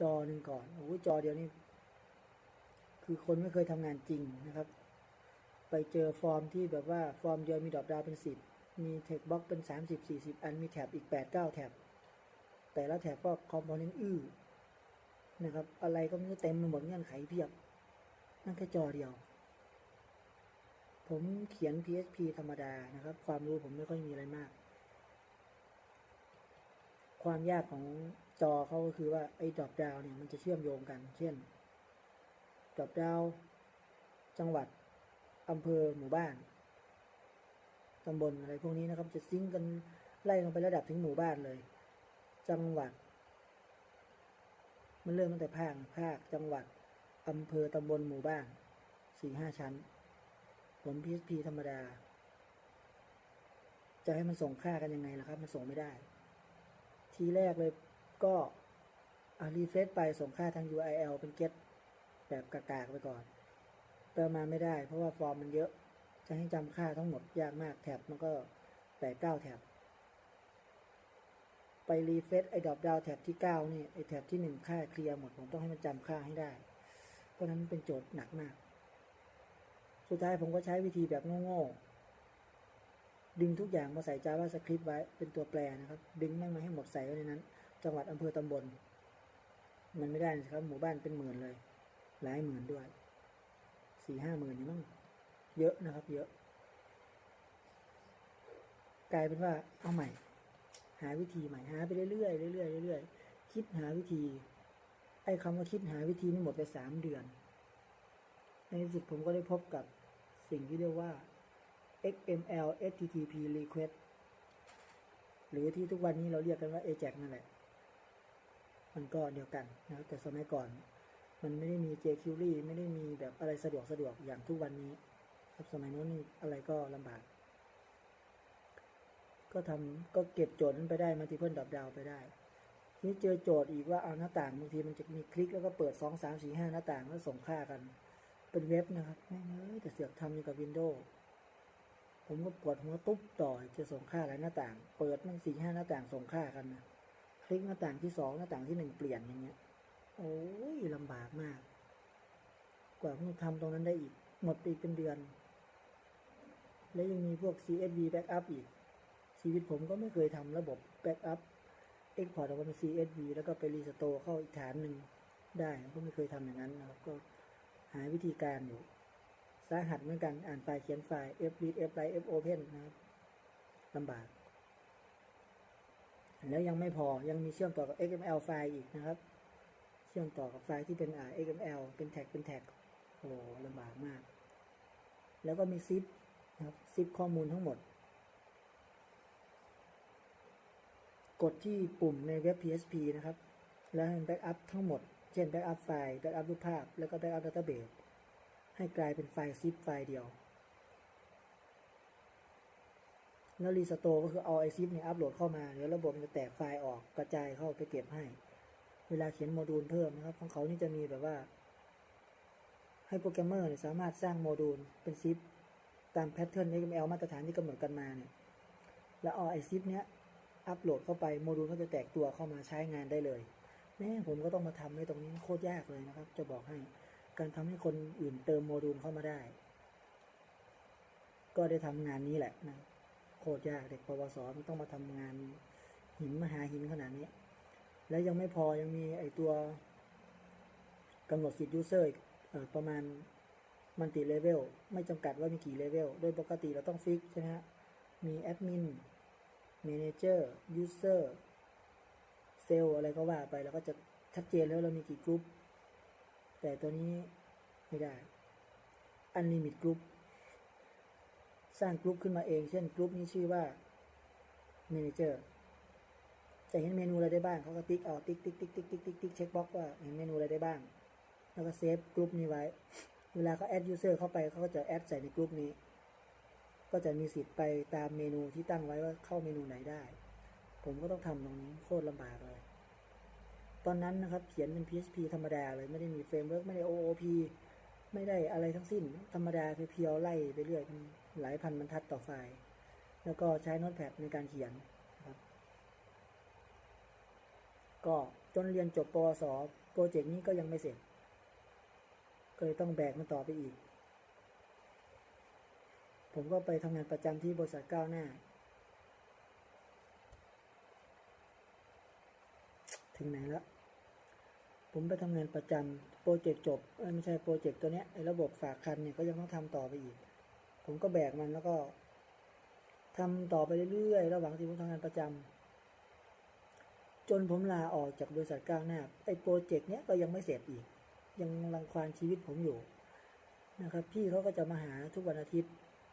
จอหนึ่งก่อนโอ้ยจอเดียวนี่คือคนไม่เคยทำงานจริงนะครับ ไปเจอฟอร์มที่แบบว่าฟอร์มเดียวมีดอปดาวเป็นสิบมีเทคบล็อกเป็นสามสิบสี่สิบอันมีแท็บอีกแปดเก้าแท็บแต่ละแท็บก็คอมโพเนนต์อื้อนะครับ อะไรก็ไม่รู้เต็มไปหมดเงื่อนไขเพียบ นั่นแค่จอเดียว ผมเขียน PHP ธรรมดานะครับ ความรู้ผมไม่ค่อยมีอะไรมาก ความยากของจอเขาก็คือว่าไอ้ดรอปดาวเนี่ยมันจะเชื่อมโยงกัน เช่นดรอปดาวจังหวัดอำเภอหมู่บ้านตำบลอะไรพวกนี้นะครับ จะซิงกันไล่ลงไประดับถึงหมู่บ้านเลย จังหวัด มันเริ่มตั้งแต่ภาคภาคจังหวัดอำเภอตำบลหมู่บ้านสี่ห้าชั้นผม PHP ธรรมดา จะให้มันส่งค่ากันยังไงล่ะครับ มันส่งไม่ได้ ทีแรกเลยก็อารีเฟซไปส่งค่าทาง URL เป็น get แบบกากๆไปก่อน เติมมาไม่ได้ เพราะว่าฟอร์มมันเยอะ จะให้จำค่าทั้งหมดยากมากแท็บมันก็แปดเก้าแท็บไปรีเฟซไอ้ดอปดาวแท็บที่เก้านี่ ไอ้แท็บที่หนึ่งค่าเคลียร์หมด ผมต้องให้มันจำค่าให้ได้ เพราะนั้นเป็นโจทย์หนักมาก สุดท้ายผมก็ใช้วิธีแบบโง่ๆ ดึงทุกอย่างมาใส่ JavaScript ไว้เป็นตัวแปรนะครับ ดึงแม่งมาให้หมดใส่ไว้ในนั้น จังหวัดอำเภอตำบล มันไม่ได้นะครับ หมู่บ้านเป็นหมื่นเลย หลายหมื่นด้วยสี่ห้าหมื่นนี่มั้งเยอะนะครับ เยอะ กลายเป็นว่าเอาใหม่ หาวิธีใหม่หาไปเรื่อยๆเรื่อยๆเรื่อยๆคิดหาวิธี ไอ้คำว่าคิดหาวิธีนี่หมดไปสามเดือน ในที่สุดผมก็ได้พบกับสิ่งที่เรียกว่า XML HTTP request หรือที่ทุกวันนี้เราเรียกกันว่า AJAX นั่นแหละ มันก็เดียวกันนะแต่สมัยก่อน มันไม่ได้มี jQuery ไม่ได้มีแบบอะไรสะดวกสะดวกอย่างทุกวันนี้ ครับสมัยโน้นนี่อะไรก็ลำบาก ก็ทำก็เก็บโจทย์นั้นไปได้มัลติเพิลดับดาวไปได้ทีนี้เจอโจทย์อีกว่าเอาหน้าต่างบางทีมันจะมีคลิกแล้วก็เปิดสองสามสี่ห้าหน้าต่างแล้วส่งค่ากัน เป็นเว็บนะครับแม่เอ้ยแต่เสือกทำอยู่กับวินโดว์ ผมก็ปวดหัวตุ๊บต่อจะส่งค่าหลายหน้าต่าง เปิดมันสี่ห้าหน้าต่างส่งค่ากันนะคลิกหน้าต่างที่สองหน้าต่างที่หนึ่งเปลี่ยนอย่างเงี้ย โอ้ยลำบากมาก กว่าผมจะทำตรงนั้นได้อีก หมดไปอีกเป็นเดือน แล้วยังมีพวก CSV backup อีก ชีวิตผมก็ไม่เคยทำระบบ backup export ออกมาเป็น CSV แล้วก็ไปรีสโตร์เข้าอีกฐานหนึ่งได้ผมก็ไม่เคยทำอย่างนั้นนะครับก็หาวิธีการอยู่ สาหัสเหมือนกัน อ่านไฟล์เขียนไฟล์ f read f write f open นะครับลำบาก แล้วยังไม่พอยังมีเชื่อมต่อกับ XML ไฟล์อีกนะครับ เชื่อมต่อกับไฟล์ที่เป็น XML เป็นแท็กเป็นแท็กโอ้ลำบากมาก แล้วก็มีซิปนะครับซิปข้อมูลทั้งหมด กดที่ปุ่มในเว็บ PHP นะครับ แล้วให้แบ็กอัพทั้งหมด เช่นแบ็กอัพไฟล์แบ็กอัพรูปภาพ แล้วก็แบ็กอัพดัตเตอร์เบส ให้กลายเป็นไฟล์ซิปไฟล์เดียว แล้วรีสโตก็คือเอาไอซิปเนี่ยอัปโหลดเข้ามาเดี๋ยวระบบมันจะแตกไฟล์ออกกระจายเข้าไปเก็บให้ เวลาเขียนโมดูลเพิ่มนะครับ ของเขานี่จะมีแบบว่า ให้โปรแกรมเมอร์เนี่ยสามารถสร้างโมดูลเป็นซิปตามแพทเทิร์น XML มาตรฐานที่กำหนดกันมาเนี่ย แล้วเอาไอซิปเนี้ยอัปโหลดเข้าไปโมดูลก็จะแตกตัวเข้ามาใช้งานได้เลยแม่ผมก็ต้องมาทำให้ตรงนี้โคตรยากเลยนะครับ จะบอกให้ การทำให้คนอื่นเติมโมดูลเข้ามาได้ ก็ได้ทำงานนี้แหละนะโคตรยากเด็กปวสมันต้องมาทำงานหินมหาหินขนาดนี้ แล้วยังไม่พอยังมีไอตัวกำหนดสิทธิ์ยูเซอร์ประมาณมันติเลเวลไม่จำกัดว่ามีกี่เลเวล โดยปกติเราต้องฟิกใช่ไหมฮะ มีแอดมินเมนเจอร์ยูเซอร์เซลอะไรก็ว่าไป แล้วก็จะชัดเจนแล้วเรามีกี่กลุ่ม แต่ตัวนี้ไม่ได้ อันลิมิตกลุ่มสร้างกลุ่มขึ้นมาเอง เช่นกลุ่มนี้ชื่อว่าเมนเจอร์จะเห็นเมนูอะไรได้บ้างเขาก็ติ๊กเอาติ๊กติ๊กติ๊กติ๊กติ๊กติ๊กติ๊กเช็คบ็อกว่าเห็นเมนูอะไรได้บ้าง แล้วก็เซฟกลุ่มนี้ไว้ เวลาเขาแอดยูเซอร์เข้าไปเขาก็จะแอดใส่ในกลุ่มนี้ ก็จะมีสิทธิ์ไปตามเมนูที่ตั้งไว้ว่าเข้าเมนูไหนได้ ผมก็ต้องทำตรงนี้โคตรลำบากเลย ตอนนั้นนะครับเขียนเป็น PHP ธรรมดาเลยไม่ได้มีเฟรมเวิร์กไม่ได้ OOP ไม่ได้อะไรทั้งสิ้น ธรรมดาเพียวๆไล่ไปเรื่อยเป็นหลายพันบรรทัดต่อไฟล์ แล้วก็ใช้โน้ตแพดในการเขียนนะครับกก็จนเรียนจบปวสโปรเจกต์นี้ก็ยังไม่เสร็จก็เลยต้องแบกมันต่อไปอีก ผมก็ไปทำงานประจำที่บริษัทก้าวหน้า ถึงไหนแล้ว ผมไปทำงานประจำโปรเจกต์จบไม่ใช่โปรเจกต์ตัวเนี้ยไอ้ระบบฝากคันเนี่ยก็ยังต้องทำต่อไปอีก ผมก็แบกมันแล้วก็ทำต่อไปเรื่อยๆระหว่างที่ผมทำงานประจำจนผมลาออกจากบริษัทก้าวหน้าไอ้โปรเจกต์เนี้ยก็ยังไม่เสร็จอีก ยังรังควานชีวิตผมอยู่นะครับ พี่เขาก็จะมาหาทุกวันอาทิตย์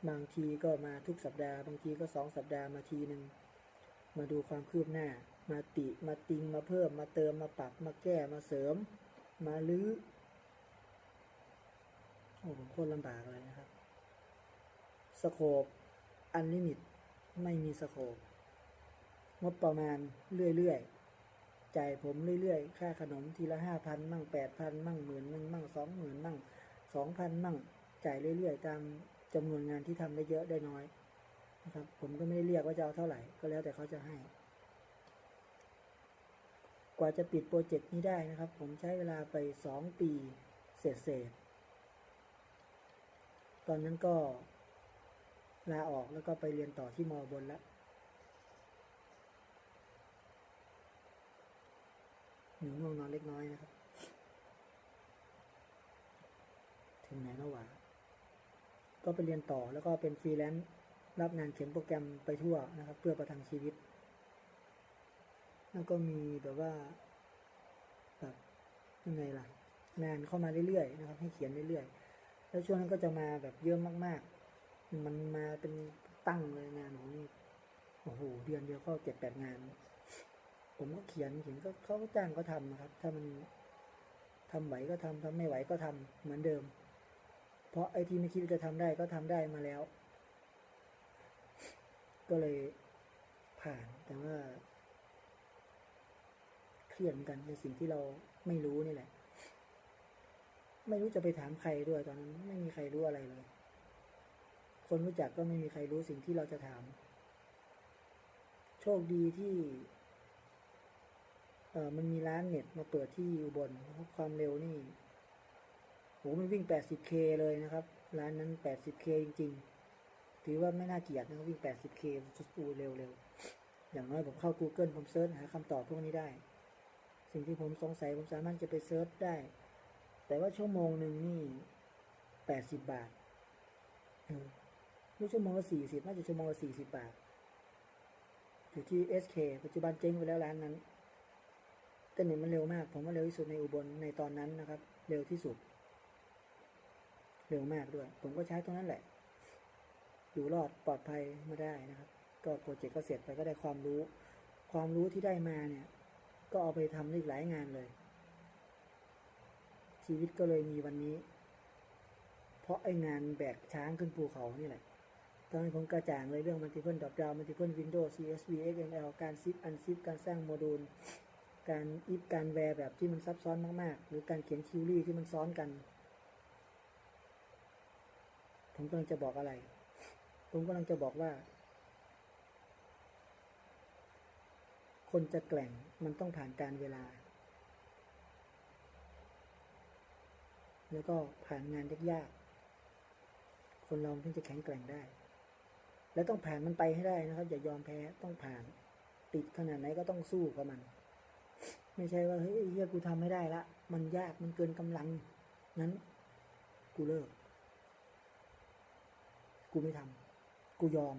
บางทีก็มาทุกสัปดาห์ บางทีก็สองสัปดาห์มาทีหนึ่งมาดูความคืบหน้า มาติมาติงมาเพิ่มมาเติมมาปรับมาแก้มาเสริม มาลื้อโอ้ผมโคตรลำบากเลยนะครับ สโคปอันลิมิตไม่มีสโคปงบประมาณเรื่อยๆ จ่ายผมเรื่อยๆ ค่าขนมทีละห้าพันมั่งแปดพันมั่งหมื่นมั่งมั่งสองหมื่นมั่งสองพันมั่ง จ่ายเรื่อยๆ ตามจำนวนงานที่ทำได้เยอะได้น้อยนะครับ ผมก็ไม่ได้เรียกว่าจะเอาเท่าไหร่ ก็แล้วแต่เขาจะให้ กว่าจะปิดโปรเจกต์นี้ได้นะครับ ผมใช้เวลาไปสองปีเศษเศษตอนนั้นก็ลาออกแล้วก็ไปเรียนต่อที่มอบนล้วหนูง่วงนอนเล็กน้อยนะครับ ถึงไหนแล้ววะก็ไปเรียนต่อแล้วก็เป็นฟรีแลนซ์รับงานเขียนโปรแกรมไปทั่วนะครับ เพื่อประทังชีวิต แล้วก็มีแบบว่าแบบยังไงล่ะ งานเข้ามาเรื่อยๆนะครับ ให้เขียนเรื่อยๆแล้วช่วงนั้นก็จะมาแบบเยอะมากๆ มันมาเป็นตั้งเลยงานของนี่โอ้โหเดือนเดียวก็เจ็ดแปดงาน ผมก็เขียนเขียนก็เขาจ้างก็ทำนะครับ ถ้ามันทำไหวก็ทำทำไม่ไหวก็ทำเหมือนเดิม เพราะไอ้ที่ไม่คิดจะทำได้ก็ทำได้มาแล้ว ก็เลยผ่านแต่ว่า เครียดกันในสิ่งที่เราไม่รู้นี่แหละ ไม่รู้จะไปถามใครด้วยตอนนั้น ไม่มีใครรู้อะไรเลย คนรู้จักก็ไม่มีใครรู้สิ่งที่เราจะถาม โชคดีที่เออมันมีร้านเน็ตมาเปิดที่อุบลนะครับความเร็วนี่โหมันวิ่ง 80k เลยนะครับ ร้านนั้น 80k จริง ๆ ถือว่าไม่น่าเกลียดนะครับวิ่ง 80k สุดๆเร็วๆ อย่างน้อยผมเข้า Google ผมเซิร์ชหาคำตอบพวกนี้ได้ สิ่งที่ผมสงสัยผมสามารถจะไปเซิร์ชได้ แต่ว่าชั่วโมงหนึ่งนี่80บบาทเออไม่ชั่วโมงละ40น่าจะชั่วโมงละ40บาท อยู่ที่ SK ปัจจุบันเจ๊งไปแล้วร้านนั้นแต่เน็ตมันเร็วมาก ผมว่าเร็วที่สุดในอุบลในตอนนั้นนะครับ เร็วที่สุด เร็วมากด้วย ผมก็ใช้ตรงนั้นแหละ อยู่รอดปลอดภัยมาได้นะครับ ก็โปรเจกต์ก็เสร็จไปก็ได้ความรู้ ความรู้ที่ได้มาเนี่ย ก็เอาไปทำอีกหลายงานเลย ชีวิตก็เลยมีวันนี้ เพราะไอ้งานแบกช้างขึ้นภูเขานี่แหละตอนนี้ผมกระจ่างเลยเรื่อง multiple drop down multiple window CSV XML การซิปอันซิปการสร้างโมดูล การอิฟการแวร์แบบที่มันซับซ้อนมากๆ หรือการเขียนคิวรี่ที่มันซ้อนกัน ผมกำลังจะบอกอะไร ผมกำลังจะบอกว่า คนจะแกล่งมันต้องผ่านการเวลา แล้วก็ผ่านงานยากๆ คนเราถึงจะแข็งแกร่งได้ และต้องผ่านมันไปให้ได้นะครับ อย่ายอมแพ้ต้องผ่าน ติดขนาดไหนก็ต้องสู้กับมัน ไม่ใช่ว่าเฮ้ยเฮียกูทำไม่ได้ละ มันยากมันเกินกำลังงั้น กูเลิก กูไม่ทำกูยอม